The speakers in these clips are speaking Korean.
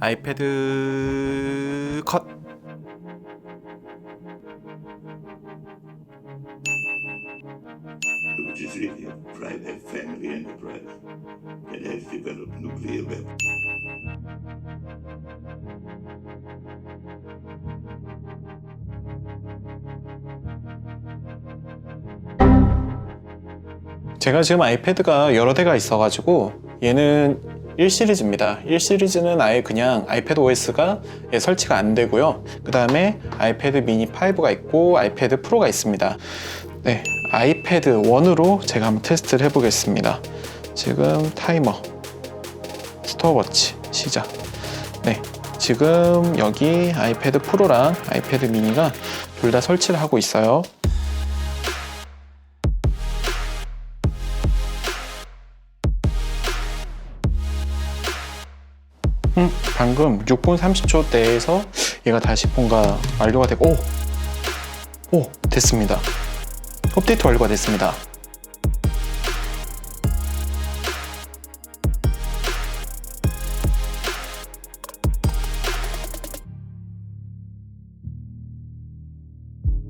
아이패드 컷. which is really a private family enterprise that has developed nuclear weapons. 제가 지금 아이패드가 여러 대가 있어가지고 얘는 1 시리즈입니다. 1 시리즈는 아예 그냥 아이패드 OS가 예, 설치가 안 되고요. 그 다음에 아이패드 미니 5가 있고 아이패드 프로가 있습니다. 네, 아이패드 1으로 제가 한번 테스트를 해보겠습니다. 지금 타이머, 스톱워치 시작. 네, 지금 여기 아이패드 프로랑 아이패드 미니가 둘 다 설치를 하고 있어요. 음, 방금 6분 30초 대에서 얘가 다시 뭔가 완료가 되고 오! 오! 됐습니다. 업데이트 완료가 됐습니다.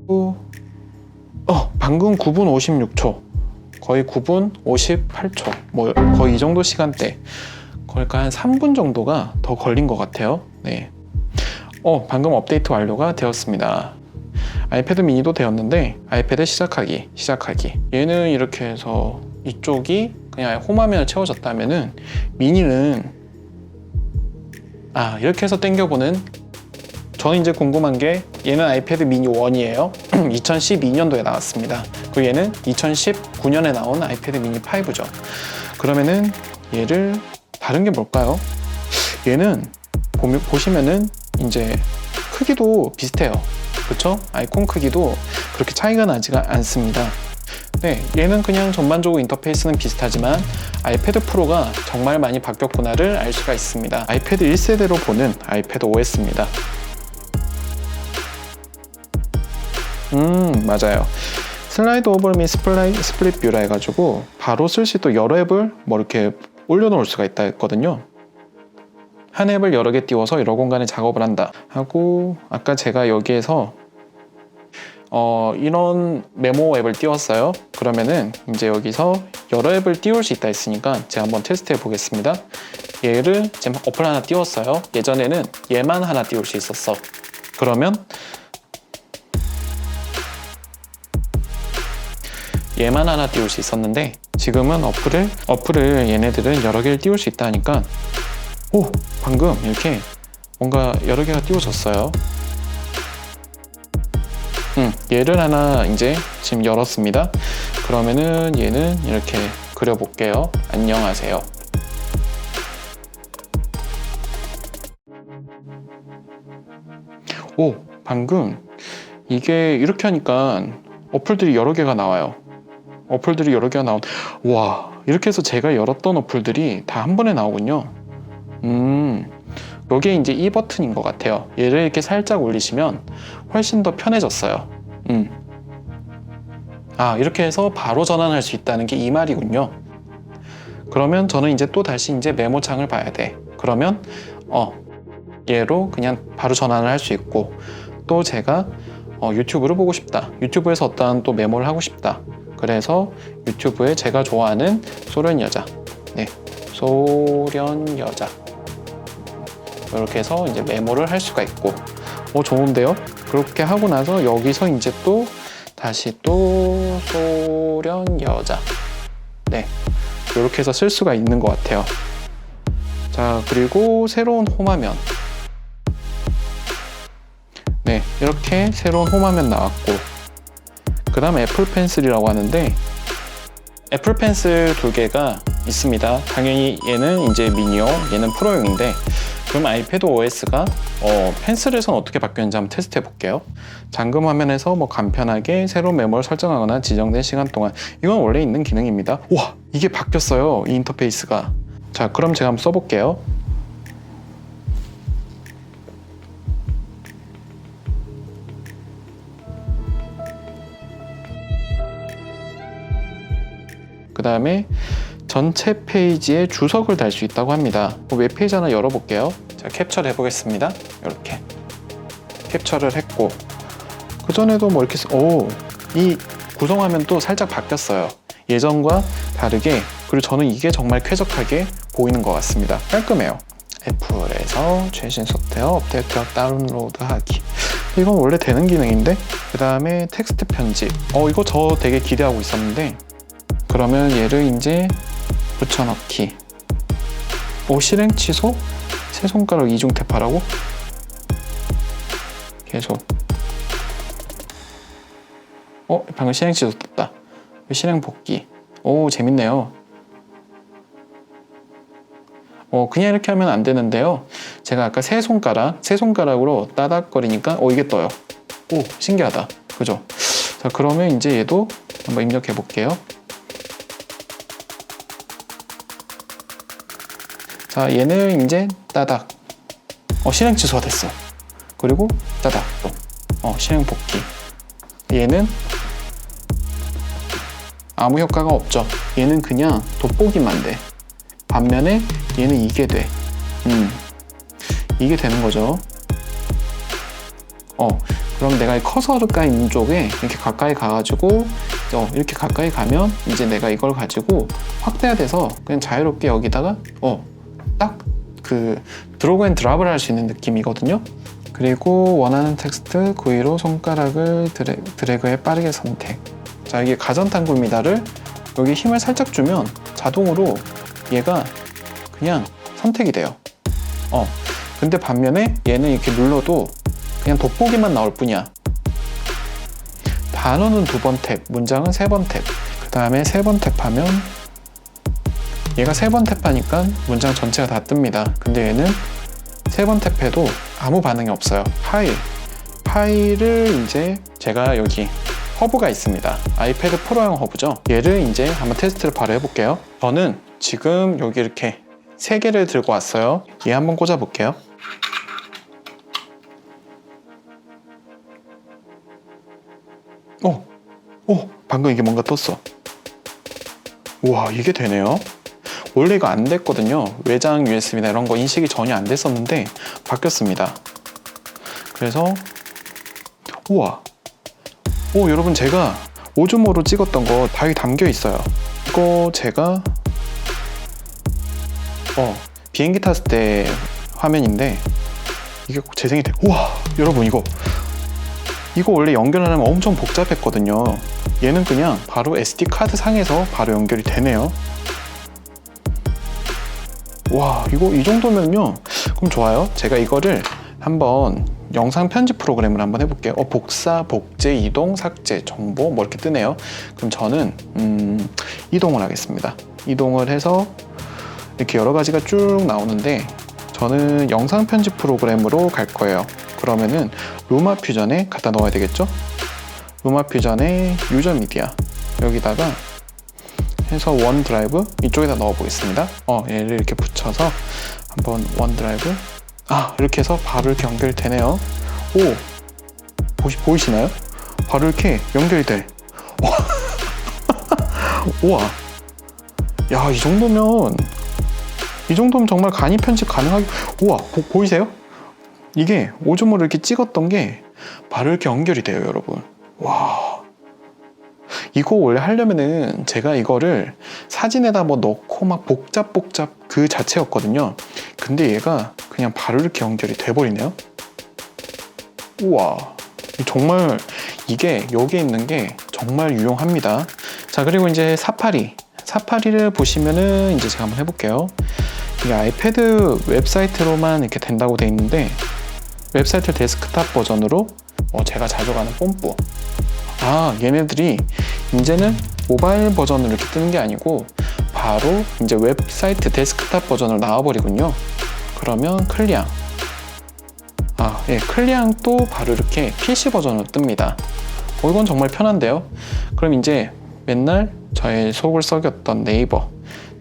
오. 어, 방금 9분 56초. 거의 9분 58초. 뭐 거의 이 정도 시간대. 그러니까 한 3분 정도가 더 걸린 것 같아요. 네. 어, 방금 업데이트 완료가 되었습니다. 아이패드 미니도 되었는데 아이패드 시작하기, 시작하기. 얘는 이렇게 해서 이쪽이 그냥 홈화면을 채워졌다면은 미니는 아 이렇게 해서 땡겨보는 저는 이제 궁금한 게 얘는 아이패드 미니 1이에요. 2012년도에 나왔습니다. 그리고 얘는 2019년에 나온 아이패드 미니 5죠. 그러면은 얘를 다른 게 뭘까요? 얘는 보면, 보시면은 이제 크기도 비슷해요. 그쵸? 아이콘 크기도 그렇게 차이가 나지가 않습니다. 네, 얘는 그냥 전반적으로 인터페이스는 비슷하지만 아이패드 프로가 정말 많이 바뀌었구나를 알 수가 있습니다. 아이패드 1세대로 보는 아이패드 OS입니다. 음, 맞아요. 슬라이드 오버 및 스플릿 뷰라 해가지고 바로 쓸 수 있도록 여러 앱을 뭐 이렇게 올려놓을 수가 있다 했거든요. 한 앱을 여러 개 띄워서 여러 공간에 작업을 한다 하고 아까 제가 여기에서 어, 이런 메모 앱을 띄웠어요. 그러면은 이제 여기서 여러 앱을 띄울 수 있다 했으니까 제가 한번 테스트해 보겠습니다. 얘를 지금 어플 하나 띄웠어요. 예전에는 얘만 하나 띄울 수 있었어. 그러면 얘만 하나 띄울 수 있었는데 지금은 어플을 어플을 얘네들은 여러 개를 띄울 수 있다 하니까 오 방금 이렇게 뭔가 여러 개가 띄워졌어요. 음 얘를 하나 이제 지금 열었습니다. 그러면은 얘는 이렇게 그려볼게요. 안녕하세요. 오 방금 이게 이렇게 하니까 어플들이 여러 개가 나와요. 어플들이 여러 개가 나온 와 이렇게 해서 제가 열었던 어플들이 다 한 번에 나오군요. 음 요게 이제 이 버튼인 것 같아요. 얘를 이렇게 살짝 올리시면 훨씬 더 편해졌어요. 음 아 이렇게 해서 바로 전환할 수 있다는 게 이 말이군요. 그러면 저는 이제 또 다시 이제 메모창을 봐야 돼. 그러면 어 얘로 그냥 바로 전환을 할 수 있고 또 제가 어, 유튜브를 보고 싶다. 유튜브에서 어떠한 또 메모를 하고 싶다 그래서 유튜브에 제가 좋아하는 소련 여자, 네, 소련 여자 이렇게 해서 이제 메모를 할 수가 있고, 어 좋은데요? 그렇게 하고 나서 여기서 이제 또 다시 또 소련 여자, 네, 이렇게 해서 쓸 수가 있는 것 같아요. 자 그리고 새로운 홈화면, 네, 이렇게 새로운 홈화면 나왔고. 그 다음 애플 펜슬이라고 하는데 애플 펜슬 두 개가 있습니다. 당연히 얘는 이제 미니어, 얘는 프로용인데 그럼 아이패드 OS가 어, 펜슬에선 어떻게 바뀌었는지 한번 테스트 해볼게요. 잠금 화면에서 뭐 간편하게 새로운 메모를 설정하거나 지정된 시간 동안 이건 원래 있는 기능입니다. 와 이게 바뀌었어요. 이 인터페이스가. 자 그럼 제가 한번 써볼게요. 다음에 전체 페이지에 주석을 달 수 있다고 합니다. 뭐 웹페이지 하나 열어볼게요. 자, 캡처를 해보겠습니다. 이렇게 캡처를 했고 그 전에도 뭐 이렇게 오이 구성화면 또 살짝 바뀌었어요. 예전과 다르게 그리고 저는 이게 정말 쾌적하게 보이는 것 같습니다. 깔끔해요. 애플에서 최신 소프트웨어 업데이트 다운로드하기 이건 원래 되는 기능인데 그 다음에 텍스트 편집 어 이거 저 되게 기대하고 있었는데 그러면 얘를 이제 붙여넣기. 오 실행 취소? 세 손가락 이중 탭하라고? 계속. 어 방금 실행 취소 떴다. 실행 복귀. 오 재밌네요. 어 그냥 이렇게 하면 안 되는데요. 제가 아까 세 손가락 세 손가락으로 따닥거리니까 어 이게 떠요. 오 신기하다. 그죠? 자 그러면 이제 얘도 한번 입력해 볼게요 자 얘는 이제 따닥. 어 실행 취소가 됐어. 그리고 따닥. 어 실행 복귀. 얘는 아무 효과가 없죠. 얘는 그냥 돋보기만 돼. 반면에 얘는 이게 돼. 음, 이게 되는 거죠. 어 그럼 내가 이 커서가 있는 쪽에 이렇게 가까이 가가지고 어, 이렇게 가까이 가면 이제 내가 이걸 가지고 확대가 돼서 그냥 자유롭게 여기다가 어 딱 그 드로그 앤 드랍을 할 수 있는 느낌이거든요. 그리고 원하는 텍스트 그 위로 손가락을 드래, 드래그해 빠르게 선택. 자 이게 가전탄구입니다를 여기 힘을 살짝 주면 자동으로 얘가 그냥 선택이 돼요. 어 근데 반면에 얘는 이렇게 눌러도 그냥 돋보기만 나올 뿐이야. 단어는 두 번 탭, 문장은 세 번 탭. 그 다음에 세 번 탭하면 얘가 세 번 탭하니까 문장 전체가 다 뜹니다. 근데 얘는 세 번 탭해도 아무 반응이 없어요. 파일. 파일을 이제 제가 여기 허브가 있습니다. 아이패드 프로용 허브죠. 얘를 이제 한번 테스트를 바로 해볼게요. 저는 지금 여기 이렇게 세 개를 들고 왔어요. 얘 한번 꽂아 볼게요. 오, 오, 방금 이게 뭔가 떴어. 우와, 이게 되네요. 원래 이거 안 됐거든요. 외장 USB나 이런 거 인식이 전혀 안 됐었는데 바뀌었습니다. 그래서 우와, 오 여러분 제가 오즈모로 찍었던 거 다 여기 담겨 있어요. 이거 제가 어 비행기 탔을 때 화면인데 이게 꼭 재생이 돼. 우와, 여러분 이거 이거 원래 연결하려면 엄청 복잡했거든요. 얘는 그냥 바로 SD 카드 상에서 바로 연결이 되네요. 와, 이거 이 정도면요. 그럼 좋아요. 제가 이거를 한번 영상 편집 프로그램을 한번 해볼게요. 어, 복사, 복제, 이동, 삭제, 정보 뭐 이렇게 뜨네요. 그럼 저는 음, 이동을 하겠습니다. 이동을 해서 이렇게 여러 가지가 쭉 나오는데 저는 영상 편집 프로그램으로 갈 거예요. 그러면은 루마 퓨전에 갖다 넣어야 되겠죠? 루마 퓨전에 유저 미디어 여기다가 해서 원 드라이브 이쪽에다 넣어 보겠습니다. 어, 얘를 이렇게 붙여서 한번 원 드라이브 아, 이렇게 해서 바로 연결되네요. 오. 보시 보이시나요? 바로 이렇게 연결이 돼. 우와. 야, 이 정도면 이 정도면 정말 간이 편집 가능하게 우와, 보, 보이세요? 이게 오줌으로 이렇게 찍었던 게 바로 이렇게 연결이 돼요, 여러분. 와. 이거 원래 하려면은 제가 이거를 사진에다 뭐 넣고 막 복잡복잡 그 자체였거든요. 근데 얘가 그냥 바로 이렇게 연결이 돼버리네요. 우와. 정말 이게 여기 있는 게 정말 유용합니다. 자, 그리고 이제 사파리. 사파리를 보시면은 이제 제가 한번 해볼게요. 이게 아이패드 웹사이트로만 이렇게 된다고 돼 있는데 웹사이트 데스크탑 버전으로 어, 제가 자주 가는 뽐뿌 아 얘네들이 이제는 모바일 버전으로 이렇게 뜨는 게 아니고 바로 이제 웹사이트 데스크탑 버전으로 나와버리군요. 그러면 클리앙. 아, 예, 클리앙 또 바로 이렇게 PC 버전으로 뜹니다. 어, 이건 정말 편한데요? 그럼 이제 맨날 저의 속을 썩였던 네이버.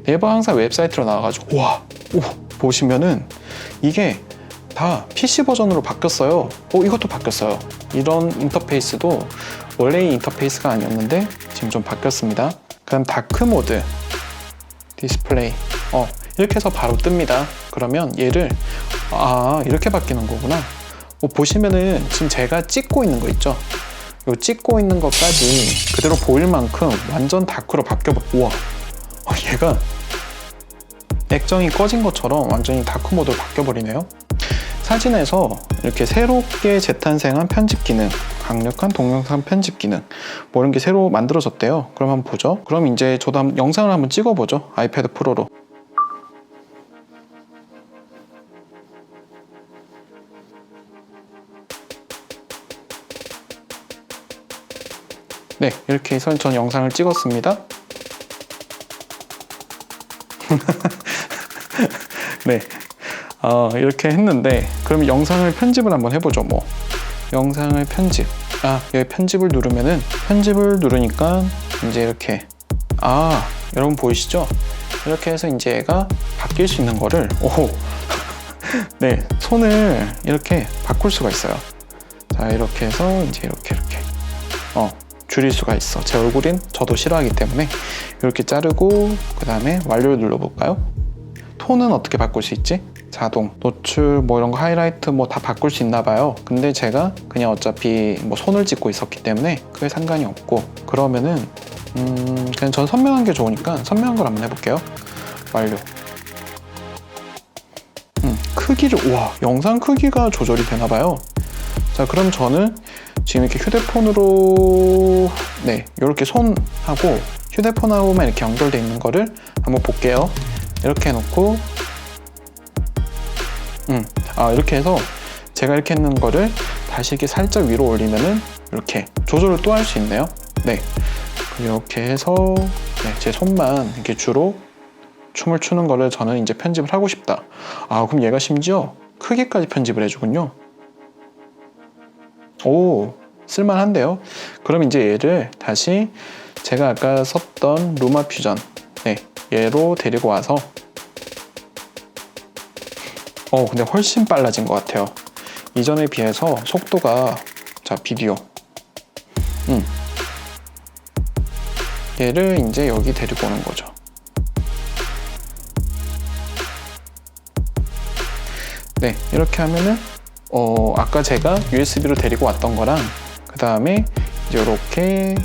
네이버 항상 웹사이트로 나와가지고 와 오, 보시면은 이게 다 PC 버전으로 바뀌었어요. 어, 이것도 바뀌었어요. 이런 인터페이스도 원래의 인터페이스가 아니었는데 지금 좀 바뀌었습니다. 그다음 다크 모드 디스플레이. 어, 이렇게 해서 바로 뜹니다. 그러면 얘를 아 이렇게 바뀌는 거구나. 뭐 보시면은 지금 제가 찍고 있는 거 있죠? 요 찍고 있는 것까지 그대로 보일 만큼 완전 다크로 바뀌어 우와 어, 얘가 액정이 꺼진 것처럼 완전히 다크 모드로 바뀌어 버리네요. 사진에서 이렇게 새롭게 재탄생한 편집 기능, 강력한 동영상 편집 기능, 뭐 이런 게 새로 만들어졌대요. 그럼 한번 보죠. 그럼 이제 저도 한번 영상을 한번 찍어보죠. 아이패드 프로로. 네, 이렇게 해서 전 영상을 찍었습니다. 네, 어, 이렇게 했는데 그럼 영상을 편집을 한번 해보죠. 뭐 영상을 편집. 아 여기 편집을 누르면은 편집을 누르니까 이제 이렇게 아 여러분 보이시죠? 이렇게 해서 이제 얘가 바뀔 수 있는 거를 오, 네 손을 이렇게 바꿀 수가 있어요. 자 이렇게 해서 이제 이렇게 이렇게 어 줄일 수가 있어. 제 얼굴인 저도 싫어하기 때문에 이렇게 자르고 그 다음에 완료를 눌러볼까요? 톤은 어떻게 바꿀 수 있지? 자동, 노출, 뭐 이런 거 하이라이트 뭐 다 바꿀 수 있나 봐요. 근데 제가 그냥 어차피 뭐 손을 찍고 있었기 때문에 크게 상관이 없고 그러면은 음 그냥 전 선명한 게 좋으니까 선명한 걸 한번 해볼게요. 완료. 음 크기를 와 영상 크기가 조절이 되나 봐요. 자 그럼 저는 지금 이렇게 휴대폰으로 네 이렇게 손하고 휴대폰하고만 이렇게 연결돼 있는 거를 한번 볼게요. 이렇게 해놓고 음, 아 이렇게 해서 제가 이렇게 했는 거를 다시 이렇게 살짝 위로 올리면은 이렇게 조절을 또 할 수 있네요. 네, 이렇게 해서 네, 제 손만 이렇게 주로 춤을 추는 거를 저는 이제 편집을 하고 싶다. 아 그럼 얘가 심지어 크기까지 편집을 해주군요. 오 쓸만한데요. 그럼 이제 얘를 다시 제가 아까 썼던 루마 퓨전 네 얘로 데리고 와서 어 근데 훨씬 빨라진 것 같아요. 이전에 비해서 속도가 자 비디오 음 얘를 이제 여기 데리고 오는 거죠. 네 이렇게 하면은 어 아까 제가 USB로 데리고 왔던 거랑 그 다음에 이렇게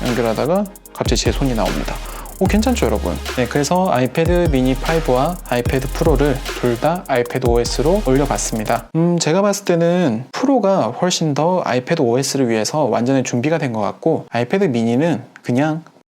연결하다가 갑자기 제 손이 나옵니다. 오 괜찮죠 여러분? 네 그래서 아이패드 미니 5와 아이패드 프로를 둘 다 아이패드 OS로 올려봤습니다. 음 제가 봤을 때는 프로가 훨씬 더 아이패드 OS를 위해서 완전히 준비가 된 것 같고 아이패드 미니는 그냥